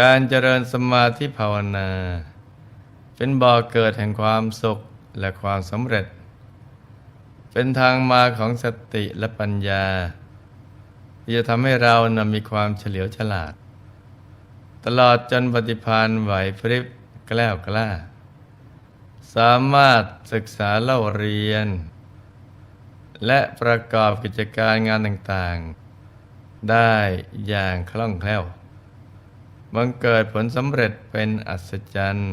การเจริญสมาธิภาวนา เป็นบ่อเกิดแห่งความสุขและความสำเร็จ เป็นทางมาของสติและปัญญาที่จะทำให้เรานำมีความเฉลียวฉลาด ตลอดจนปฏิภาณไหวพริบแกล้วกล้า สามารถศึกษาเล่าเรียน และประกอบกิจการงานต่างๆ ได้อย่างคล่องแคล่ว บังเกิดผลสำเร็จเป็นอัศจรรย์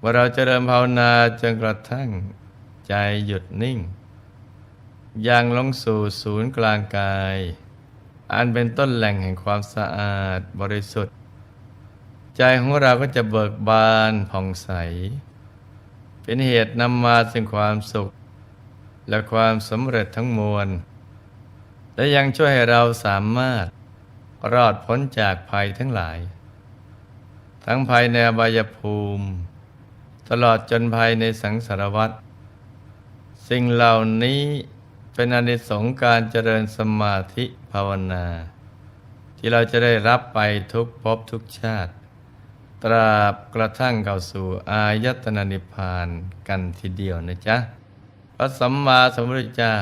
ว่าเราจเจริญภาวนาจนกระทั่งใจหยุดนิ่งย่างลงสู่ศูนย์กลางกาย อันเป็นต้นแหล่งแห่งความสะอาดบริสุทธิ์ ใจของเราก็จะเบิกบานผ่องใส เป็นเหตุนำมาซึ่งความสุข และความสำเร็จทั้งมวล และยังช่วยให้เราสามารถ รอดพ้นจากภัยทั้งหลาย ทั้งภัยในอบายภูมิ ตลอดจนภัยในสังสารวัฏสิ่งเหล่านี้เป็นอนิสงส์การเจริญสมาธิภาวนา ที่เราจะได้รับไปทุกภพทุกชาติ ตราบกระทั่งเข้าสู่อายตนะนิพพานกันทีเดียวนะจ๊ะ พระสัมมาสัมพุทธเจ้า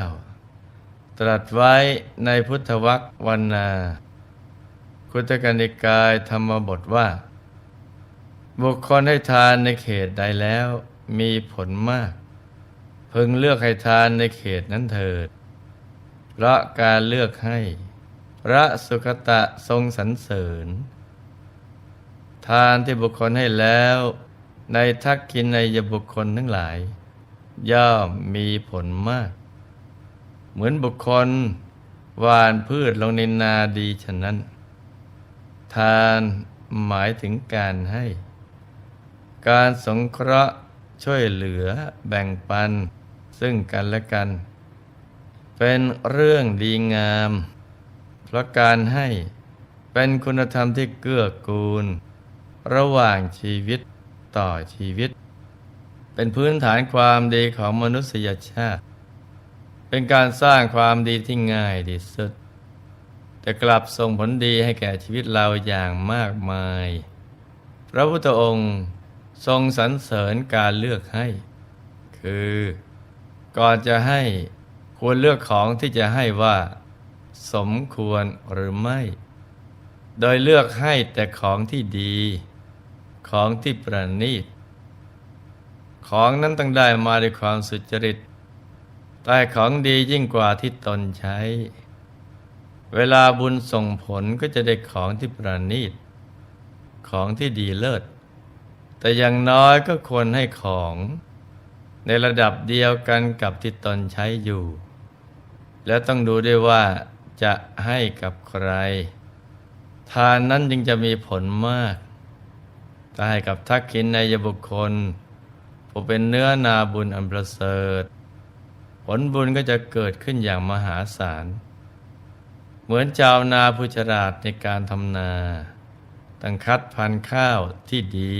ตรัสไว้ในพุทธวรรควันนา คุตกนิกายธรรมบทว่า บุคคลให้ทานในเขตใดแล้วมีผลมาก พึงเลือกให้ทานในเขตนั้นเถิด เพราะการเลือกให้ พระสุคตะทรงสรรเสริญ ทานที่บุคคลให้แล้วในทักกินในยบุคคลทั้งหลาย ย่อมมีผลมาก เหมือนบุคคลหวานพืชลงในนาดีฉะนั้น ทานหมายถึงการให้ การสงเคราะห์ช่วยเหลือแบ่งปัน ซึ่งกันและกัน เป็นเรื่องดีงาม เพราะการให้เป็นคุณธรรมที่เกื้อกูล ระหว่างชีวิตต่อชีวิต เป็นพื้นฐานความดีของมนุษยชาติ เป็นการสร้างความดีที่ง่ายที่สุด แต่กลับส่งผลดีให้แก่ชีวิตเราอย่างมากมาย พระพุทธองค์ทรงสรรเสริญการเลือกให้ คือก่อนจะให้ควรเลือกของที่จะให้ว่า สมควรหรือไม่ โดยเลือกให้แต่ของที่ดี ของที่ประณีต ของนั้นต้องได้มาด้วยความสุจริตแต่ของดียิ่งกว่าที่ตนใช้ เวลาบุญส่งผลก็จะได้ของที่ประณีต ของที่ดีเลิศ แต่อย่างน้อยก็ควรให้ของ ในระดับเดียวกันกับที่ตนใช้อยู่ และต้องดูด้วยว่าจะให้กับใคร ทานนั้นจึงจะมีผลมากถ้าให้กับทักขินในยบุคคลผู้เป็นเนื้อนาบุญอันประเสริฐ ผลบุญก็จะเกิดขึ้นอย่างมหาศาล มือนชาวนาผู้ฉลาดในการทำนาตั้งคัดพันธุ์ข้าวที่ดี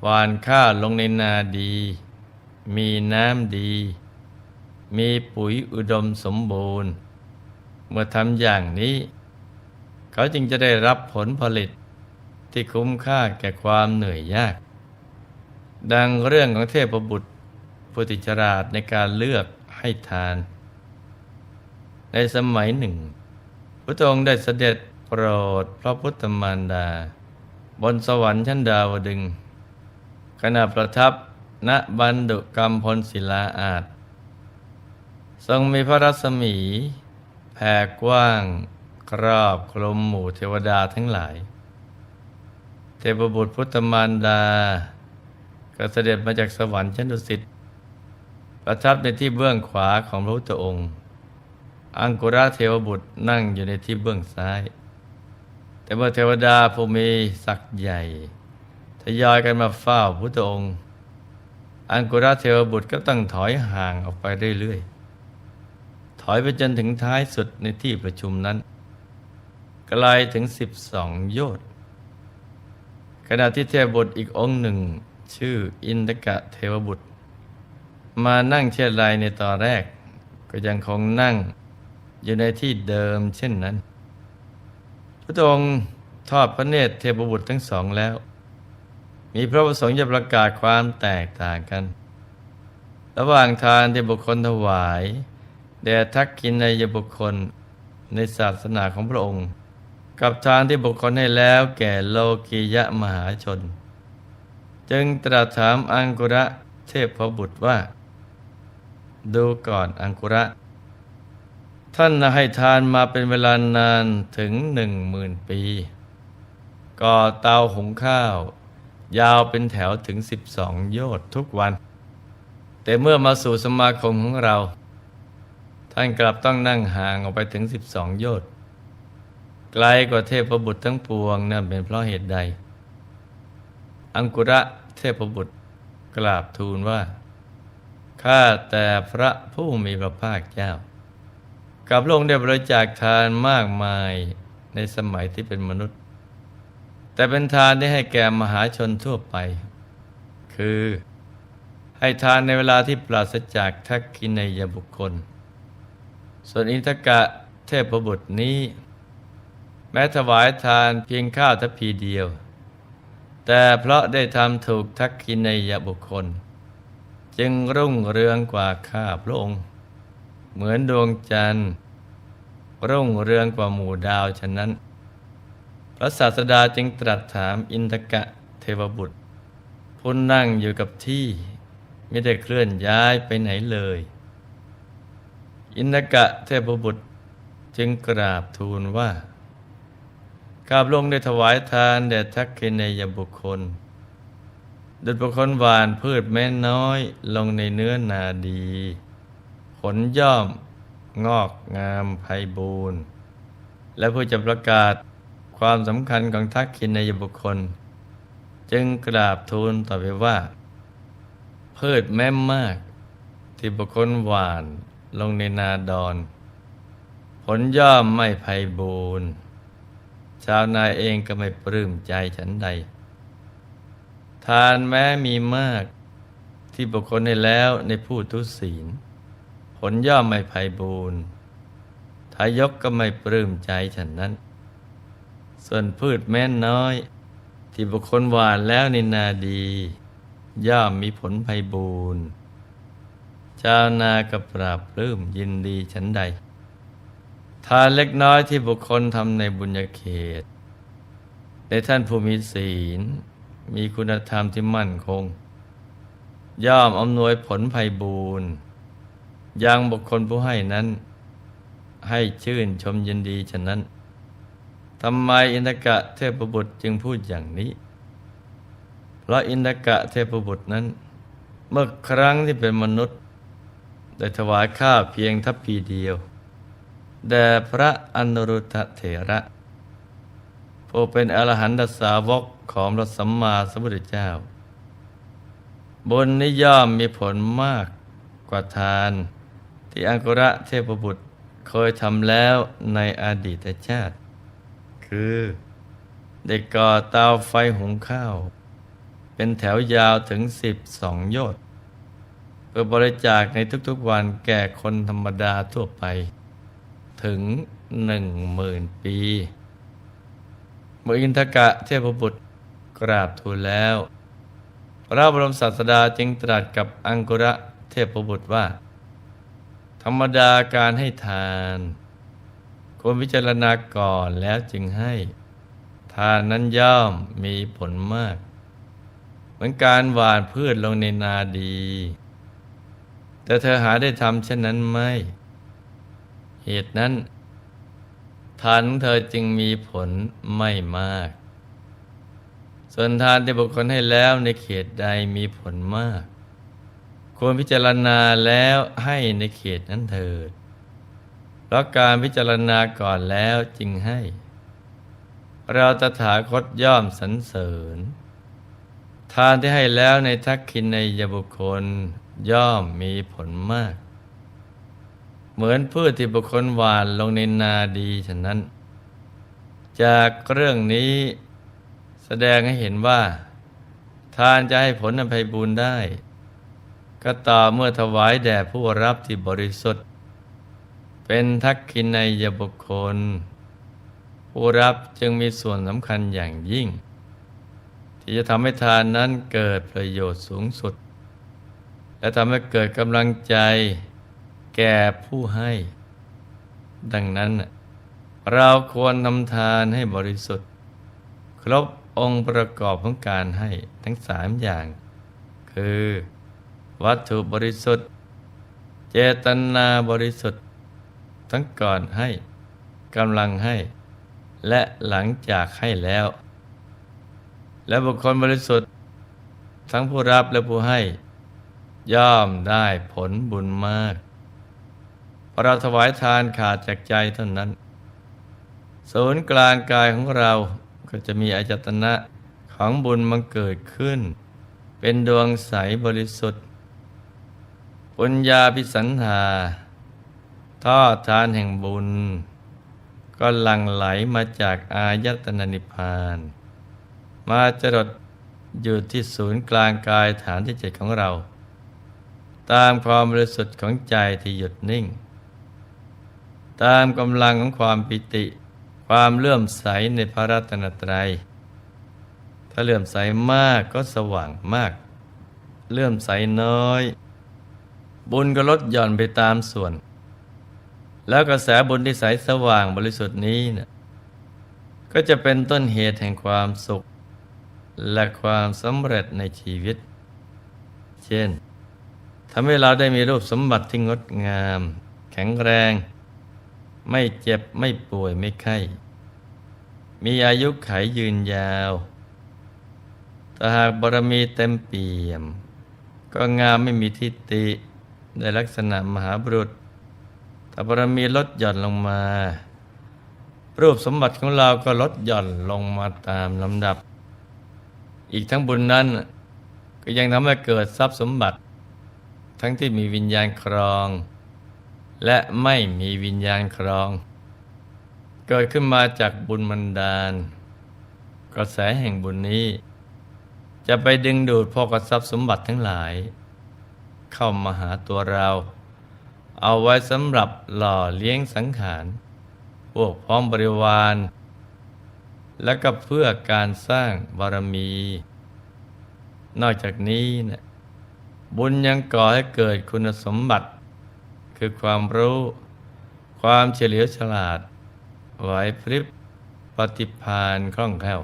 หวานข้าวลงในนาดี มีน้ำดี มีปุ๋ยอุดมสมบูรณ์ เมื่อทำอย่างนี้ เขาจึงจะได้รับผลผลิตที่คุ้มค่าแก่ความเหนื่อยยาก ดังเรื่องของเทพบุตรผู้ติฉลาดในการเลือกให้ทาน ในสมัยหนึ่งพระองค์ได้เสด็จโปรดพระพุทธมารดา บนสวรรค์ชั้นดาวดึง ขณะประทับณบันดุกรรมพลศิลาอาจ ทรงมีพระรัศมี แผ่กว้างครอบคลุมหมู่เทวดาทั้งหลาย เทพบุตรพุทธมารดา ก็เสด็จมาจากสวรรค์ชั้นดุสิตประทับในที่เบื้องขวาของพระพุทธองค์ อังกุระเทวบุตรนั่งอยู่ในที่เบื้องซ้าย แต่เมื่อเทวดาผู้มีศักย์ใหญ่ทยอยกันมาเฝ้าพุทธองค์ อังกุระเทวบุตรก็ต้องถอยห่างออกไปเรื่อยๆ ถอยไปจนถึงท้ายสุดในที่ประชุมนั้นไกลถึงสิบสองโยชน์ขณะที่เทวบุตรอีกองค์หนึ่ง ชื่ออินทกะเทวบุตร มานั่งเชียรายในตอนแรก ก็ยังคงนั่ง อยู่ในที่เดิมเช่นนั้น พระองค์ทอดพระเนตรเทพบุตรทั้งสองแล้ว มีพระประสงค์จะประกาศความแตกต่างกัน ระหว่างทานที่บุคคลถวายแด่ทักกินในยบุคคลในศาสนาของพระองค์ กับทานที่บุคคลให้แล้วแก่โลกียะมหาชน จึงตรัสถามอังกุระเทพบุตรว่า ดูก่อนอังกุระ ท่านให้ทานมาเป็นเวลานานถึงหนึ่งหมื่นปี ก่อเตาหุงข้าว ยาวเป็นแถวถึงสิบสองโยชน์ทุกวัน แต่เมื่อมาสู่สมาคมของเรา ท่านกลับต้องนั่งห่างออกไปถึงสิบสองโยชน์ไกลกว่าเทพบุตรทั้งปวงนั่นเป็นเพราะเหตุใด อังกุระเทพบุตรกราบทูลว่า ข้าแต่พระผู้มีพระภาคเจ้า กับพระองค์ได้บริจาคทานมากมายในสมัยที่เป็นมนุษย์ แต่เป็นทานที่ให้แก่มหาชนทั่วไป คือให้ทานในเวลาที่ปราศจากทักกินยบุคคล ส่วนอินทกะเทพบุตรนี้ แม้ถวายทานเพียงข้าวทัพีเดียว แต่เพราะได้ทำถูกทักกินยบุคคล จึงรุ่งเรืองกว่าข้าพระองค์ เหมือนดวงจันทร์ รุ่งเรืองกว่าหมู่ดาวฉะนั้น พระศาสดาจึงตรัสถามอินทกะเทวบุตรผู้นั่งอยู่กับที่ไม่ได้เคลื่อนย้ายไปไหนเลย อินทกะเทพบุตรจึงกราบทูลว่าข้าพระองค์ได้ถวายทานแด่ทักษิณยบุคคลดุจบุคคลหวานพืชแม้น้อยลงในเนื้อนาดี ลย่อม งอกงามไพบูรณ์ และผู้จะประกาศความสำคัญของทักษิณยบุคคล จึงกราบทูลต่อไปว่า พืชแม้มาก ที่บุคคลหวานลงในนาดอน ผลย่อมไม่ไพบูรณ์ชาวนาเองก็ไม่ปลื้มใจฉันใด ทานแม้มีมากที่บุคคลให้แล้วในผู้ทุศีล ลย่อมไม่ไพบูรณ์ทายกก็ไม่ปลื้มใจฉันนั้น ส่วนพืชแม้นน้อย ที่บุคคลหวานแล้วในนาดี ย่อมมีผลไพบูรณ์ชาวนาก็ปราบปลื้มยินดีฉันใด ทานเล็กน้อยที่บุคคลทำในบุญญาเขต ในท่านผู้มีศีล มีคุณธรรมที่มั่นคง ย่อมอำนวยผลภัยบูรณ์ ยังบุคคลผู้ให้นั้น ให้ชื่นชมยินดีฉะนั้นทำไมอินทกะเทพบุตรจึงพูดอย่างนี้ เพราะอินทกะเทพบุตรนั้น เมื่อครั้งที่เป็นมนุษย์ได้ถวายข้าเพียงทัพพีเดียว แด่พระอนุรุทธเถระผู้เป็นอรหันตสาวกของพระสัมมาสัมพุทธเจ้าบุญนิย่อมมีผลมากกว่าทาน ที่อังกุระเทพบุตรเคยทำแล้วในอดีตชาติ คือได้ก่อเตาไฟหุงข้าว เป็นแถวยาวถึงสิบสองโยชน์เพื่อบริจาคในทุกๆวันแก่คนธรรมดาทั่วไป ถึงหนึ่งหมื่นปีเมื่ออินทกะเทพบุตรกราบทูลแล้ว พระบรมศาสดาจึงตรัสกับอังกุระเทพบุตรว่า รรมดาการให้ทานควรพิจารณาก่อนแล้วจึงให้ ทานนั้นย่อมมีผลมาก เหมือนการหว่านพืชลงในนาดี แต่เธอหาได้ทำเช่นนั้นไม่ เหตุนั้น ทานของเธอจึงมีผลไม่มาก ส่วนทานที่บุคคลให้แล้วในเขตใดมีผลมาก ควรพิจารณาแล้วให้ในเขตนั้นเถิด เพราะการพิจารณาก่อนแล้วจึงให้ เราตถาคตย่อมสรรเสริญ ทานที่ให้แล้วในทักขินในยบุคคลย่อมมีผลมาก เหมือนพืชที่บุคคลหวานลงในนาดีฉะนั้น จากเรื่องนี้แสดงให้เห็นว่า ทานจะให้ผลอภัยบุญได้ ก็ต่อเมื่อถวายแด่ผู้รับที่บริสุทธิ์ เป็นทักขินในยบุคคล ผู้รับจึงมีส่วนสำคัญอย่างยิ่ง ที่จะทำให้ทานนั้นเกิดประโยชน์สูงสุด และทำให้เกิดกำลังใจแก่ผู้ให้ ดังนั้น เราควรทำทานให้บริสุทธิ์ ครบองค์ประกอบของการให้ทั้งสามอย่าง คือ วัตถุบริสุทธิ์ เจตนาบริสุทธิ์ ทั้งก่อนให้กำลังให้ และหลังจากให้แล้ว และบุคคลบริสุทธิ์ ทั้งผู้รับและผู้ให้ ย่อมได้ผลบุญมากเพราะเราถวายทานขาดจากใจเท่านั้น ศูนย์กลางกายของเราก็จะมีอายตนะของบุญมังเกิดขึ้น เป็นดวงใสบริสุทธิ์ ปุญญาพิสันหาทอดทานแห่งบุญ ก็หลั่งไหลมาจากอายตนะนิพพาน มาจรดอยู่ที่ศูนย์กลางกายฐานที่เจ็ดของเรา ตามความบริสุทธิ์ของใจที่หยุดนิ่ง ตามกำลังของความปิติ ความเลื่อมใสในพระรัตนตรัย ถ้าเลื่อมใสมากก็สว่างมาก เลื่อมใสน้อย บุญก็ลดหย่อนไปตามส่วน แล้วกระแสบุญที่ใสสว่างบริสุทธิ์นี้เนี่ยก็จะเป็นต้นเหตุแห่งความสุข และความสำเร็จในชีวิต เช่นทำให้เราได้มีรูปสมบัติที่งดงาม แข็งแรง ไม่เจ็บไม่ป่วยไม่ไข้ มีอายุขายยืนยาวแต่หากบารมีเต็มเปี่ยม ก็งามไม่มีทิฏฐิ ในลักษณะมหาบุรุษถ้าบารมีลดหย่อนลงมา รูปสมบัติของเราก็ลดหย่อนลงมาตามลำดับ อีกทั้งบุญนั้น ก็ยังทำให้เกิดทรัพย์สมบัติ ทั้งที่มีวิญญาณครอง และไม่มีวิญญาณครอง เกิดขึ้นมาจากบุญบันดาล กระแสแห่งบุญนี้ จะไปดึงดูดพวกทรัพย์สมบัติทั้งหลาย เข้ามาหาตัวเรา เอาไว้สำหรับหล่อเลี้ยงสังขารพวกพร้อมบริวาร และก็เพื่อการสร้างบารมี นอกจากนี้นะบุญยังก่อให้เกิดคุณสมบัติ คือความรู้ ความเฉลียวฉลาด ไหวพริบปฏิภาณคล่องแคล่ว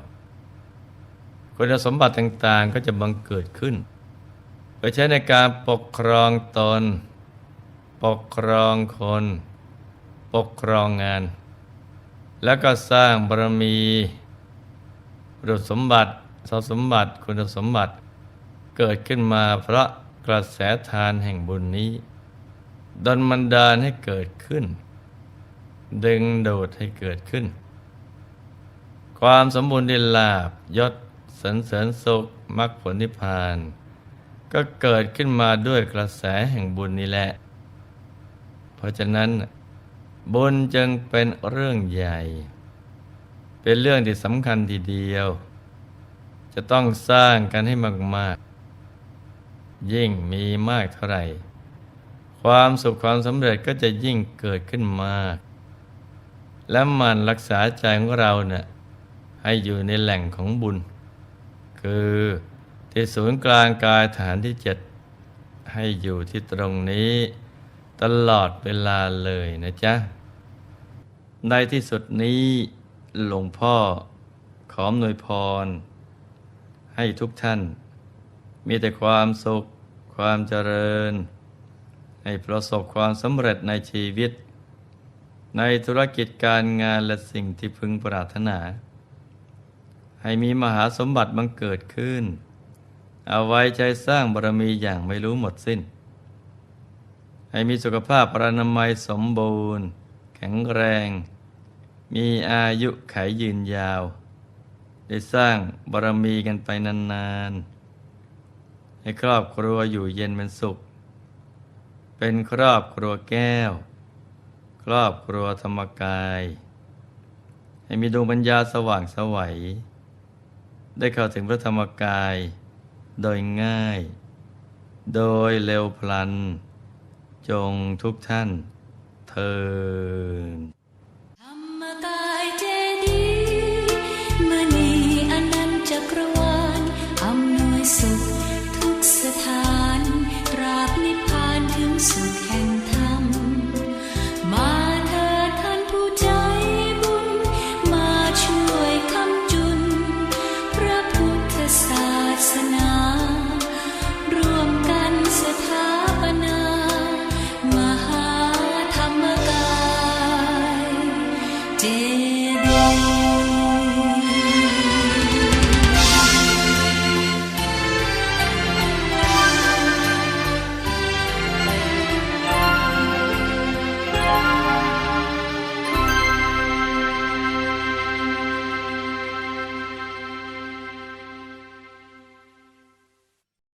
คุณสมบัติต่างๆก็จะบังเกิดขึ้น ไปใช้ในการปกครองตน ปกครองคน ปกครองงาน แล้วก็สร้างบารมีรูปสมบัติทรัพย์สมบัติคุณสมบัติ เกิดขึ้นมาเพราะกระแสทานแห่งบุญนี้ดลมันดาลให้เกิดขึ้น ดึงดูดให้เกิดขึ้น ความสมบูรณ์ดิลาบยศสรรเสริญสุขมรรคผลนิพพาน ก็เกิดขึ้นมาด้วยกระแสแห่งบุญนี้แหละ เพราะฉะนั้น บุญจึงเป็นเรื่องใหญ่ เป็นเรื่องที่สำคัญทีเดียว จะต้องสร้างกันให้มาก ๆ ยิ่งมีมากเท่าไหร่ ความสุขความสำเร็จก็จะยิ่งเกิดขึ้นมาก และมันรักษาใจของเราเนะ่ยให้อยู่ในแหล่งของบุญ คือ ที่ศูนย์กลางกายฐานที่เจ็ดให้อยู่ที่ตรงนี้ ตลอดเวลาเลยนะจ๊ะ ในที่สุดนี้หลวงพ่อขออำนวยพร ให้ทุกท่าน มีแต่ความสุข ความเจริญ ให้ประสบความสำเร็จในชีวิต ในธุรกิจการงานและสิ่งที่พึงปรารถนา ให้มีมหาสมบัติบังเกิดขึ้น เอาไว้ใช้สร้างบารมีอย่างไม่รู้หมดสิ้น ให้มีสุขภาพปรานามัยสมบูรณ์ แข็งแรง มีอายุขายยืนยาว ได้สร้างบารมีกันไปนานๆ ให้ครอบครัวอยู่เย็นเป็นสุข เป็นครอบครัวแก้ว ครอบครัวธรรมกาย ให้มีดวงปัญญาสว่างสวัยได้เข้าถึงพระธรรมกาย โดยง่าย โดยเร็วพลัน จงทุกท่านเทิน